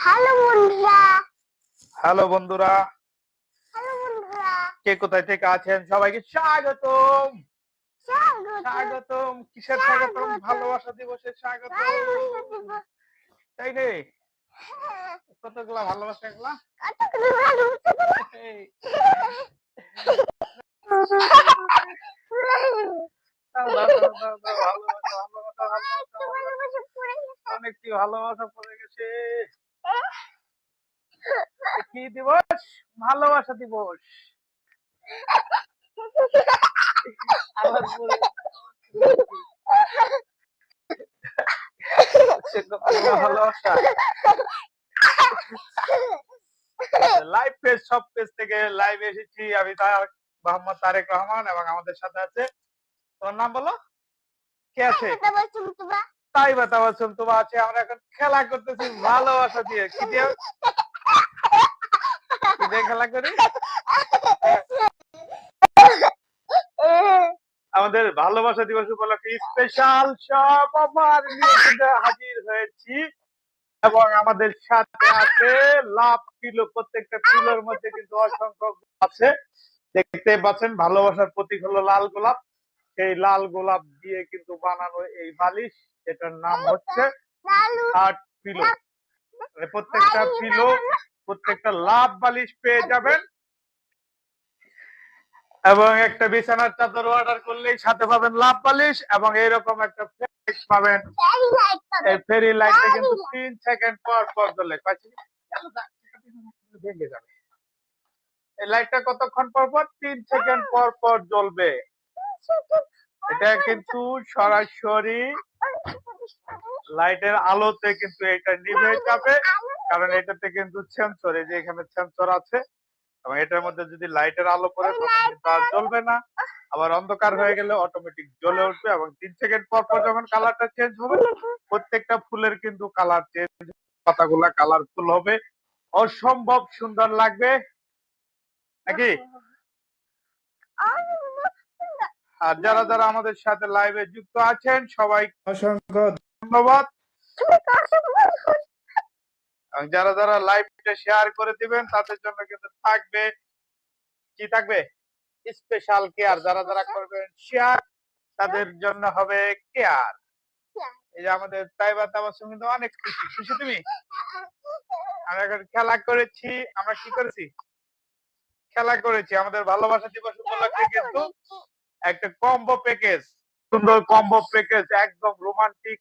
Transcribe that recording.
Hello বন্ধুরা। Hello বন্ধুরা। Hello বন্ধুরা। কে কোথায় থেকে আছেন? সবাইকে স্বাগতম। স্বাগত স্বাগতম। কিসের স্বাগতম। ভালোবাসা দিবসের স্বাগতম। তাই রে? হ্যাঁ, কতগুলা ভালোবাসা এগুলা। অনেকটি ভালোবাসা পড়ে গেছে। কি দিবস? ভালোবাসা দিবস। লাইভ পেজ সব পেজ থেকে লাইভ এসেছি। আমি তার, মোহাম্মদ তারেক রহমান এবং আমাদের সাথে আছে। তোমার নাম বলো? কে আছে? তোমরা? তাই বা তাবাসুম তোমার আছে, আমরা এখন খেলা করতেছি, ভালোবাসা দিয়ে। কি দিয়ে? কি দিয়ে খেলা করি? আমাদের ভালোবাসা দিবস উপলক্ষে স্পেশাল সব আমার হাজির হয়েছি। এবং আমাদের সাথে আছে, লাভ কিলো প্রত্যেকটা কিলোর মধ্যে কিন্তু অসংখ্য আছে। দেখতে পাচ্ছেন, ভালোবাসার প্রতীক হলো লাল গোলাপ। সেই লাল গোলাপ দিয়ে কিন্তু বানানো এই বালিশ। এটার নাম হচ্ছে আট পিলো মানে প্রত্যেকটা পিলো প্রত্যেকটা লাভ বালিশ পেয়ে যাবেন। এবং একটা বিছানার চাদর অর্ডার করলেই সাথে পাবেন লাভ বালিশ এবং এরকম একটা ফ্লেক্স পাবেন। এই ফেরি লাইটটা কিন্তু তিন সেকেন্ড পর পর জ্বলে। পাচ্ছি ভেঙে যাবে। এই লাইটটা কতক্ষণ পর পর? তিন সেকেন্ড পর পর জ্বলবে। এটা কিন্তু সরাসরি লাইটের আলোতে কিন্তু এটা নিভে যাবে, কারণ এটাতে কিন্তু সেন্সর এই যে এখানে সেন্সর আছে, এবং এটার মধ্যে যদি লাইটের আলো পড়ে, তখন কিন্তু আর জ্বলবে না। আবার অন্ধকার হয়ে গেলে অটোমেটিক জ্বলে উঠবে, এবং তিন সেকেন্ড পর পর যখন কালারটা চেঞ্জ হবে, প্রত্যেকটা ফুলের কিন্তু কালার চেঞ্জ পাতাগুলা কালারফুল হবে। অসম্ভব সুন্দর লাগবে। নাকি? আর যারা যারা আমাদের সাথে লাইভে যুক্ত আছেন সবাই অসংখ্য ধন্যবাদ। এবং যারা যারা লাইভটা শেয়ার করে দিবেন তাদের জন্য কিন্তু থাকবে কি থাকবে? স্পেশাল কেয়ার যারা যারা করবেন শেয়ার তাদের জন্য হবে কেয়ার এই যে আমাদের তাইবা তাবাসুম কিন্তু অনেক খুশি। খুশি তুমি? আমরা এখন খেলা করেছি। আমরা কি করেছি? খেলা করেছি। আমাদের ভালোবাসা দিবস উপলক্ষে কিন্তু একটা কম্বো প্যাকেজ সুন্দর কম্বো প্যাকেজ একদম রোমান্টিক